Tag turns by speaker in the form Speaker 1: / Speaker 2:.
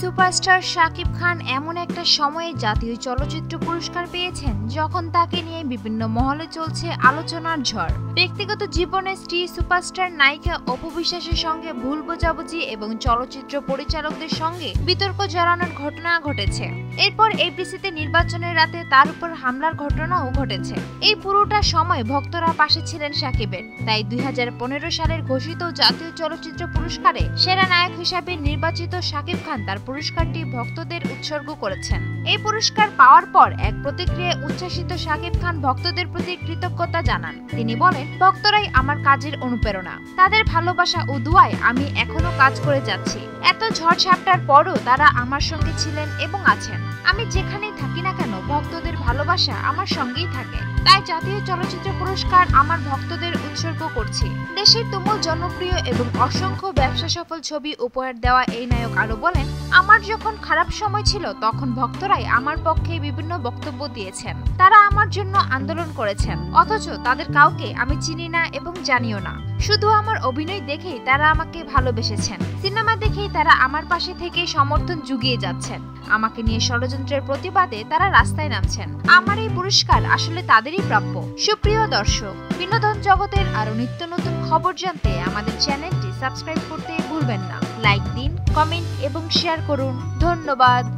Speaker 1: Superstar Shakib Khan এমন একটা সময়ে জাতীয় চলচ্চিত্র পুরস্কার পেয়েছেন, যখন তাকে নিয়ে বিভিন্ন মহলে চলছে আলোচনার ঝড়। ব্যক্তিগত জীবনে স্ত্রী সুপারস্টার নায়িকা অপু বিশ্বাসের সঙ্গে ভুল বোঝাবুঝি এবং চলচ্চিত্র পরিচালকদের সঙ্গে বিতর্ক জড়ানোর ঘটনা ঘটেছে। এরপর এপিসিতে নির্বাচনের রাতে তার উপর হামলার ঘটনাও ঘটেছে। এই পুরোটা সময় ভক্তরা পাশে ছিলেন সাকিবের তাই দুই হাজার পনেরো সালের ঘোষিত জাতীয় চলচ্চিত্র পুরস্কারে সেরা নায়ক হিসাবে নির্বাচিত শাকিব খান তার পুরস্কারটি ভক্তদের উৎসর্গ করেছেন। এই পুরস্কার পাওয়ার পর এক প্রতিক্রিয়ায় উচ্ছ্বাসিত শাকিব খান ভক্তদের প্রতি কৃতজ্ঞতা জানান। তিনি বলেন, ভক্তরাই আমার কাজের অনুপ্রেরণা। তাদের ভালোবাসা ও দুয়ায় আমি এখনও কাজ করে যাচ্ছি। এত ঝড় ঝাপটার পরও তারা আমার সঙ্গে ছিলেন এবং আছেন। আমি যেখানেই থাকি না কেন, ভক্তদের ভালোবাসা আমার সঙ্গেই থাকে। তাই জাতীয় চলচ্চিত্র পুরস্কার আমার ভক্তদের উৎসর্গ করছি। দেশের তুমুল জনপ্রিয় এবং অসংখ্য ব্যবসা সফল ছবি উপহার দেওয়া এই নায়ক আরও বলেন, আমার যখন খারাপ সময় ছিল, তখন ভক্তরাই আমার পক্ষে বিভিন্ন বক্তব্য দিয়েছেন। তারা আমার জন্য আন্দোলন করেছেন। অথচ তাদের কাউকে আমি চিনি না এবং জানিও না। শুধু আমার অভিনয় দেখেই তারা আমাকে ভালোবেসেছেন। সিনেমা দেখেই তারা আমার পাশে থেকে সমর্থন জুগিয়ে যাচ্ছেন। আমাকে নিয়ে ষড়যন্ত্রের প্রতিবাদে তারা রাস্তায় নামছেন। আমার এই পুরস্কার আসলে তাদেরই প্রাপ্য। সুপ্রিয় দর্শক, বিনোদন জগতের আরও নিত্য নতুন খবর জানতে আমাদের চ্যানেলটি সাবস্ক্রাইব করতে ভুলবেন না। লাইক দিন, কমেন্ট এবং শেয়ার করুন। ধন্যবাদ।